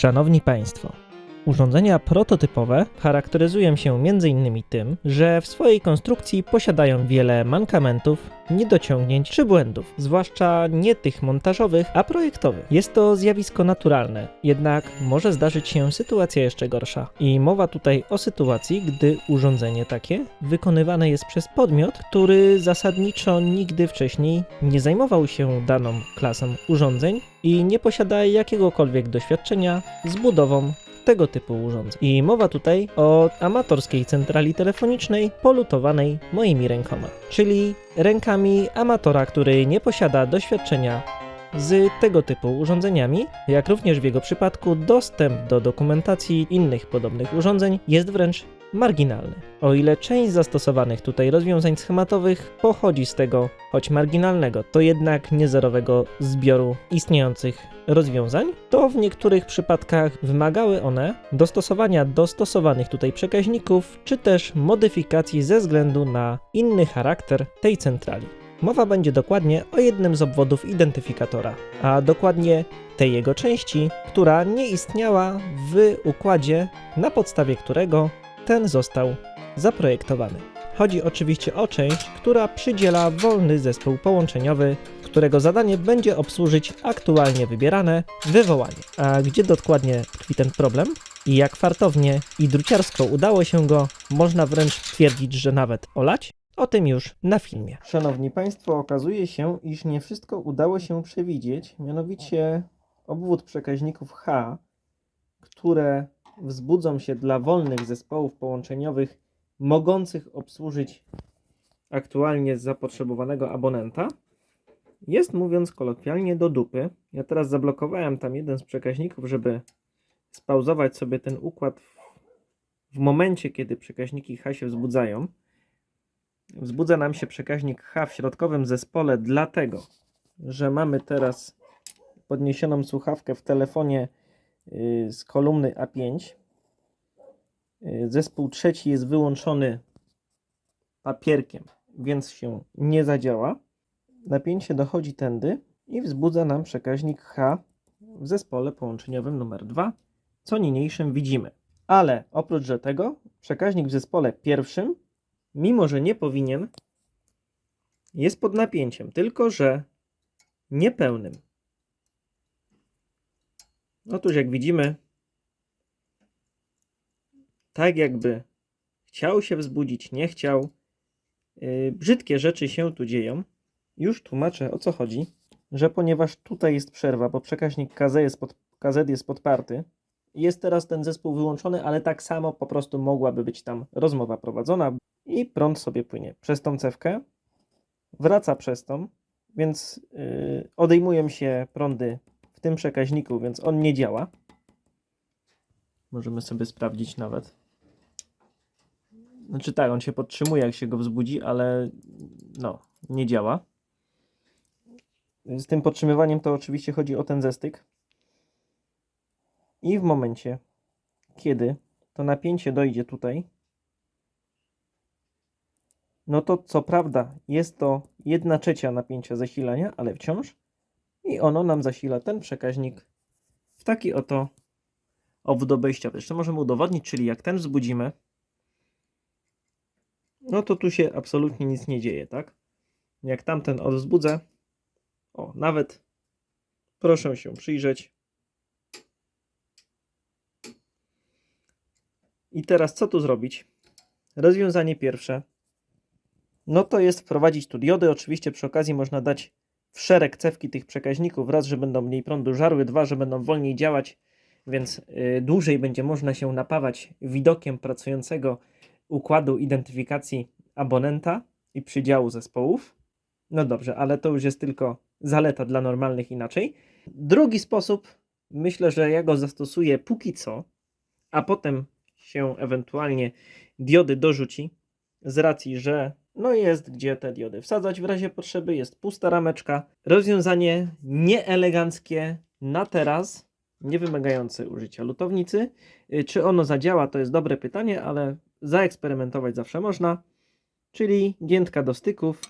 Szanowni Państwo, urządzenia prototypowe charakteryzują się m.in. tym, że w swojej konstrukcji posiadają wiele mankamentów, niedociągnięć czy błędów, zwłaszcza nie tych montażowych, a projektowych. Jest to zjawisko naturalne, jednak może zdarzyć się sytuacja jeszcze gorsza. I mowa tutaj o sytuacji, gdy urządzenie takie wykonywane jest przez podmiot, który zasadniczo nigdy wcześniej nie zajmował się daną klasą urządzeń i nie posiada jakiegokolwiek doświadczenia z budową tego typu urządzeń. I mowa tutaj o amatorskiej centrali telefonicznej polutowanej moimi rękoma, czyli rękami amatora, który nie posiada doświadczenia z tego typu urządzeniami, jak również w jego przypadku dostęp do dokumentacji innych podobnych urządzeń jest wręcz marginalny. O ile część zastosowanych tutaj rozwiązań schematowych pochodzi z tego, choć marginalnego, to jednak niezerowego zbioru istniejących rozwiązań, to w niektórych przypadkach wymagały one dostosowania do stosowanych tutaj przekaźników, czy też modyfikacji ze względu na inny charakter tej centrali. Mowa będzie dokładnie o jednym z obwodów identyfikatora, a dokładnie tej jego części, która nie istniała w układzie, na podstawie którego ten został zaprojektowany. Chodzi oczywiście o część, która przydziela wolny zespół połączeniowy, którego zadanie będzie obsłużyć aktualnie wybierane wywołanie. A gdzie dokładnie tkwi ten problem? I jak fartownie i druciarsko udało się go, można wręcz twierdzić, że nawet olać? O tym już na filmie. Szanowni Państwo, okazuje się, iż nie wszystko udało się przewidzieć, mianowicie obwód przekaźników H, które wzbudzą się dla wolnych zespołów połączeniowych mogących obsłużyć aktualnie zapotrzebowanego abonenta, jest mówiąc kolokwialnie do dupy. Ja teraz zablokowałem tam jeden z przekaźników, żeby spauzować sobie ten układ w, w momencie, kiedy przekaźniki H się wzbudzają. Wzbudza nam się przekaźnik H w środkowym zespole, dlatego że mamy teraz podniesioną słuchawkę w telefonie z kolumny A5. Yy, Zespół trzeci jest wyłączony papierkiem, więc się nie zadziała. Napięcie dochodzi tędy i wzbudza nam przekaźnik H w zespole połączeniowym numer 2, co niniejszym widzimy. Ale oprócz tego, przekaźnik w zespole pierwszym, mimo że nie powinien, jest pod napięciem, tylko że niepełnym. Otóż jak widzimy, tak jakby chciał się wzbudzić, nie chciał. Yy, brzydkie rzeczy się tu dzieją. Już tłumaczę o co chodzi, że ponieważ tutaj jest przerwa, bo przekaźnik KZ jest, pod, KZ jest podparty, jest teraz ten zespół wyłączony, ale tak samo po prostu mogłaby być tam rozmowa prowadzona i prąd sobie płynie przez tą cewkę, wraca przez tą, więc yy, odejmują się prądy w tym przekaźniku, więc on nie działa. Możemy sobie sprawdzić nawet. Znaczy tak, on się podtrzymuje jak się go wzbudzi, ale no, nie działa. Z tym podtrzymywaniem to oczywiście chodzi o ten zestyk. I w momencie, kiedy to napięcie dojdzie tutaj, no to co prawda jest to 1 trzecia napięcia zasilania, ale wciąż i ono nam zasila ten przekaźnik w taki oto obwód obejściowy. Jeszcze możemy udowodnić, czyli jak ten wzbudzimy, no to tu się absolutnie nic nie dzieje, tak? Jak tamten odwzbudzę, o, nawet proszę się przyjrzeć. I teraz co tu zrobić? Rozwiązanie pierwsze. No to jest wprowadzić tu diody. Oczywiście przy okazji można dać w szereg cewki tych przekaźników. Raz, że będą mniej prądu żarły, dwa, że będą wolniej działać, więc yy, dłużej będzie można się napawać widokiem pracującego układu identyfikacji abonenta i przydziału zespołów. No dobrze, ale to już jest tylko zaleta dla normalnych inaczej. Drugi sposób, myślę, że ja go zastosuję póki co, a potem się ewentualnie diody dorzuci, z racji, że no jest gdzie te diody wsadzać w razie potrzeby, jest pusta rameczka. Rozwiązanie nieeleganckie na teraz, nie wymagające użycia lutownicy. Y, Czy ono zadziała, to jest dobre pytanie, ale zaeksperymentować zawsze można. Czyli giętka do styków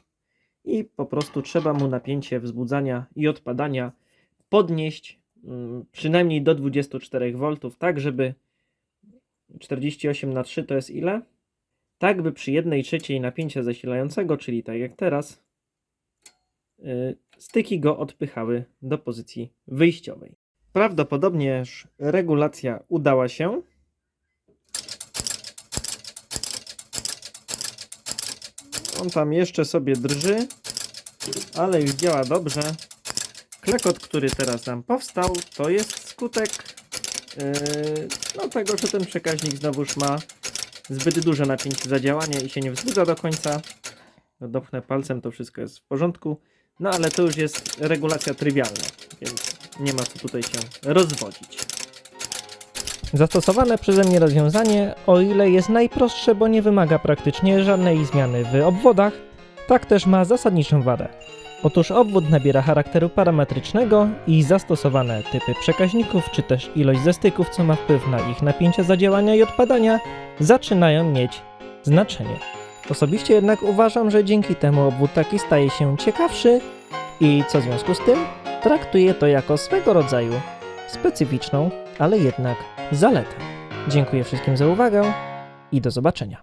i po prostu trzeba mu napięcie wzbudzania i odpadania podnieść mm, przynajmniej do 24 V, tak żeby 48 na 3 to jest ile? Tak by przy 1 trzeciej napięcia zasilającego, czyli tak jak teraz, yy, styki go odpychały do pozycji wyjściowej. Prawdopodobnie regulacja udała się. On tam jeszcze sobie drży, ale już działa dobrze. Klekot, który teraz nam powstał, to jest skutek yy, no, tego, że ten przekaźnik znowuż ma zbyt duże napięcie zadziałania i się nie wzbudza do końca. Dopchnę palcem, to wszystko jest w porządku. No ale to już jest regulacja trywialna, więc nie ma co tutaj się rozwodzić. Zastosowane przeze mnie rozwiązanie, o ile jest najprostsze, bo nie wymaga praktycznie żadnej zmiany w obwodach, tak też ma zasadniczą wadę. Otóż obwód nabiera charakteru parametrycznego i zastosowane typy przekaźników, czy też ilość zestyków, co ma wpływ na ich napięcia zadziałania i odpadania, zaczynają mieć znaczenie. Osobiście jednak uważam, że dzięki temu obwód taki staje się ciekawszy i co w związku z tym traktuję to jako swego rodzaju specyficzną, ale jednak zaletę. Dziękuję wszystkim za uwagę i do zobaczenia.